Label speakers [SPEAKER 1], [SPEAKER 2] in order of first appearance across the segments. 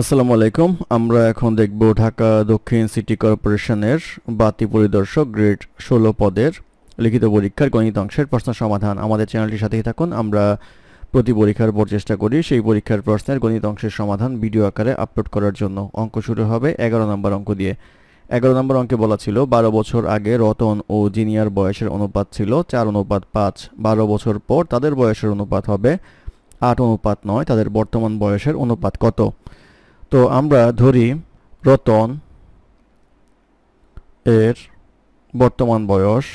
[SPEAKER 1] আসসালামু আলাইকুম। আমরা এখন দেখব ঢাকা দক্ষিণ সিটি কর্পোরেশনের বাতি পরিদর্শক গ্রেড ষোলো পদের লিখিত পরীক্ষার গণিত অংশের প্রশ্ন সমাধান। আমাদের চ্যানেলটির সাথেই থাকুন, আমরা প্রতি পরীক্ষার পর চেষ্টা করি সেই পরীক্ষার প্রশ্নের গণিত অংশের সমাধান ভিডিও আকারে আপলোড করার জন্য। অঙ্ক শুরু হবে এগারো নম্বর অঙ্ক দিয়ে। এগারো নম্বর অঙ্কে বলা ছিল, বারো বছর আগে রতন ও জিনিয়ার বয়সের অনুপাত ছিল চার অনুপাত পাঁচ। বারো বছর পর তাদের বয়সের অনুপাত হবে আট অনুপাত নয়, তাদের বর্তমান বয়সের অনুপাত কত? তো আমরা ধরি রতন এর বর্তমান বয়স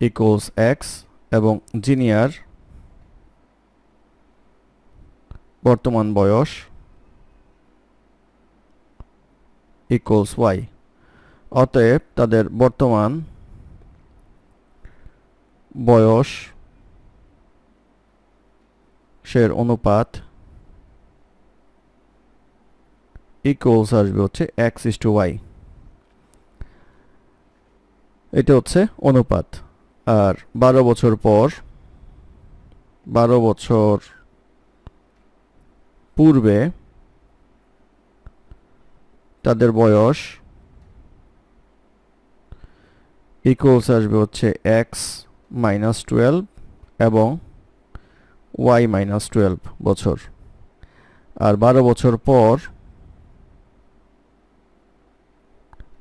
[SPEAKER 1] ইকুয়ালস এক্স এবং জিনিয়ার বর্তমান বয়স ইকুয়ালস ওয়াই অতএব তাদের বর্তমান বয়স সের অনুপাত ইকুয়ালস আসবে হচ্ছে এক্স ইস টু ওয়াই এটা হচ্ছে অনুপাত। আর বারো বছর পর, বারো বছর পূর্বে তাদের বয়স ইকুয়ালস আসবে হচ্ছে এক্স মাইনাস টুয়েলভ এবং ওয়াই মাইনাস টুয়েলভ বছর। আর বারো বছর পর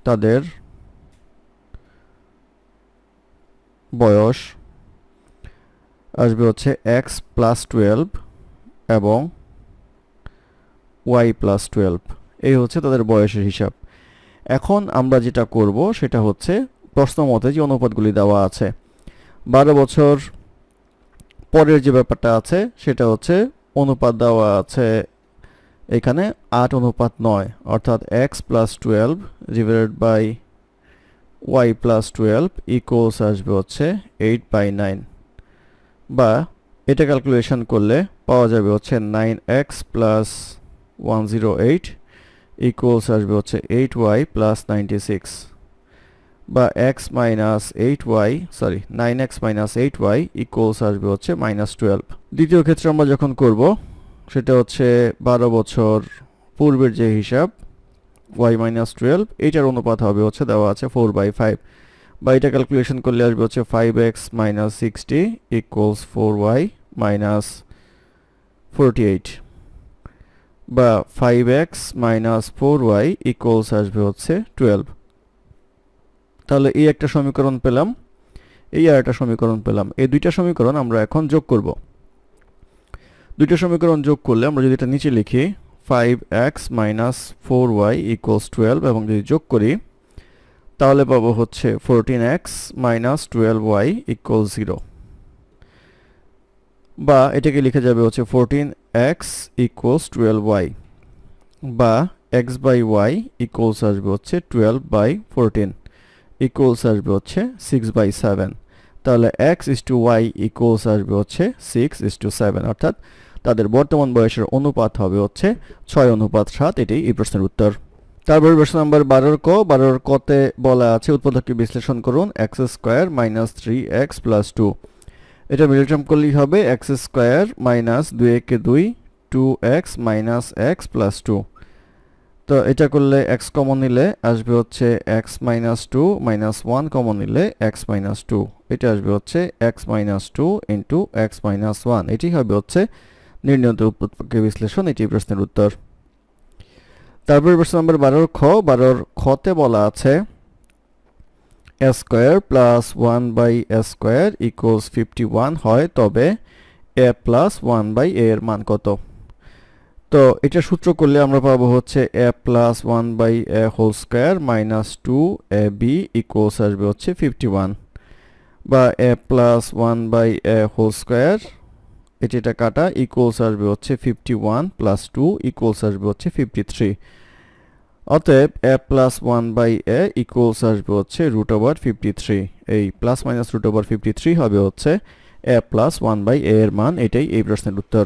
[SPEAKER 1] তাদের বয়স আসবে হচ্ছে এক্স প্লাস টুয়েলভ এবং ওয়াই প্লাস টুয়েলভ এই হচ্ছে তাদের বয়সের হিসাব। এখন আমরা যেটা করব সেটা হচ্ছে প্রশ্ন মতে যে অনুপাতগুলি দেওয়া আছে। বারো বছর পরের যে ব্যাপারটা আছে, সেটা হচ্ছে অনুপাত দেওয়া আছে এখানে আট অনুপাত নয়, অর্থাৎ X plus twelve divided by Y plus twelve equals আসবে হচ্ছে এইট বাই নাইন বা এটা ক্যালকুলেশন করলে পাওয়া যাবে হচ্ছে nine X plus one zero eight equals আসবে হচ্ছে eight Y plus ninety six বা X minus eight Y sorry nine X minus eight Y equals আসবে হচ্ছে মাইনাস টুয়েলভ দ্বিতীয় ক্ষেত্রে আমরা যখন করব, সেটা হচ্ছে বারো বছর পূর্বের যে হিসাব ওয়াই মাইনাস টুয়েলভ এইটার অনুপাত হবে হচ্ছে দেওয়া আছে ফোর বাই ফাইভ বা এটা ক্যালকুলেশন করলে আসবে হচ্ছে five X minus sixty equals four Y minus forty eight বা five X minus four Y equals আসবে হচ্ছে টুয়েলভ তাহলে এই একটা সমীকরণ পেলাম, এই আর একটা সমীকরণ পেলাম। এই দুইটা সমীকরণ আমরা এখন যোগ করব। দুইটা সমীকরণ যোগ করলে আমরা যদি এটা নিচে লিখি five X minus four Y equals twelve এবং যদি যোগ করি, তাহলে পাবো হচ্ছে fourteen X minus twelve Y equal zero বা এটাকে লিখে যাবে হচ্ছে fourteen X equals twelve Y বা এক্স বাই ওয়াই ইকুয়ালস আসবে হচ্ছে টুয়েলভ বাই ফোরটিন ইকুয়ালস আসবে হচ্ছে সিক্স বাই সেভেন তাহলে X is to Y equals আসবে হচ্ছে সিক্স ইস টু সেভেন অর্থাৎ তাদের বর্তমান বয়সের অনুপাত হবে হচ্ছে ছয় অনুপাত সাত এটি এই প্রশ্নের উত্তর। তারপর প্রশ্ন নাম্বার বারোর ক, বারোর কতে বলা আছে, উৎপাদককে বিশ্লেষণ করুন X square minus three X plus two এটা মিডল টার্ম করলেই হবে এক্স স্কোয়ার মাইনাস দুই একে দুই two X minus X plus two তো এটা করলে এক্স কমন নিলে আসবে হচ্ছে X minus two minus one common নিলে এক্স মাইনাস টু এটা আসবে হচ্ছে X minus two into X minus one এটি হবে হচ্ছে নির্ণীত উৎপাদকে বিশ্লেষণ, এটি প্রশ্নের উত্তর। তারপরে প্রশ্ন নম্বর বারোর খ। বারোর খতে বলা আছে A square plus one by A square equals fifty one হয় তবে এ প্লাস ওয়ান বাই এর মান কত? তো এটা সূত্র করলে আমরা পাবো হচ্ছে a plus one by a whole square minus two a b equals আসবে হচ্ছে ফিফটি ওয়ান বা a plus one by a whole square এটি এটা কাটা ইকুয়ালস আসবে হচ্ছে fifty one plus two equals আসবে হচ্ছে ফিফটি থ্রি অতএব a plus one by a equals আসবে হচ্ছে রুট ওভার ফিফটি থ্রি এই plus minus root over fifty three হবে হচ্ছে a plus one by a এর মান, এটাই এই প্রশ্নের উত্তর।